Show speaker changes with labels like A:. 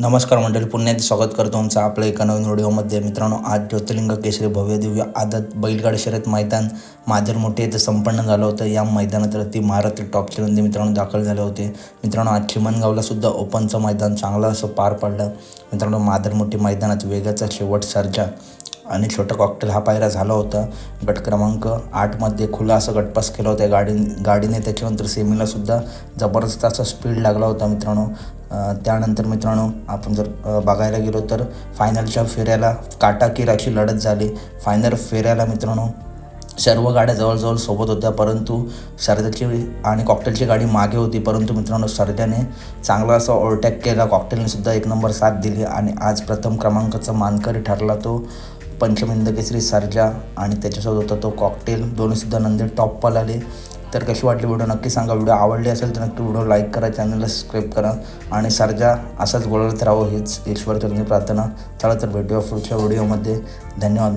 A: नमस्कार मंडळी पुण्यात स्वागत करतो तुमचं आपल्या एका नवीन व्हिडिओमध्ये. मित्रांनो आज ज्योतिर्लिंग केसरी भव्य दिव्य आदत बैलगाड शर्यत मैदान माजर मोठे येथे संपन्न झालं होतं. या मैदानात ती महाराष्ट्र टॉपचे नंदी मित्रांनो दाखल झाले होते. मित्रांनो आज चिमनगावला सुद्धा ओपनचं मैदान चांगलं असं पार पडलं. मित्रांनो मादर मोठी मैदानात वेगाचा शेवट सर्जा. आणि छोटा कॉकटेल हा पायरा झाला होता. गट क्रमांक आठमध्ये खुला असं गटपास केला होता. गाडी गाडीने त्याच्यानंतर सेमीलासुद्धा जबरदस्त असा स्पीड लागला होता मित्रांनो. त्यानंतर मित्रांनो आपण जर बघायला गेलो तर फायनलच्या फेऱ्याला काटाकीर अशी लढत झाली. फायनल फेऱ्याला मित्रांनो सर्व गाड्या जवळजवळ सोबत होत्या. परंतु सरद्याची आणि कॉकटेलची गाडी मागे होती. परंतु मित्रांनो सरद्याने चांगला असा ओव्हरटॅक केला. कॉकटेलने सुद्धा एक नंबर साथ दिली. आणि आज प्रथम क्रमांकाचा मानकरी ठरला तो पंचमिंद केसरी सर्जा आणि त्याच्यासोबत होता तो कॉकटेल दोन्हीसुद्धा नंदी टॉप आले तर कशी वाटली व्हिडिओ नक्की सांगा. व्हिडिओ आवडली असेल तर नक्की व्हिडिओ लाईक करा चॅनलला सबस्क्राईब करा. आणि सर्जा असाच बोलत राहावं हीच ईश्वरचरणी प्रार्थना. चला तर भेटूया पुढच्या व्हिडिओमध्ये धन्यवाद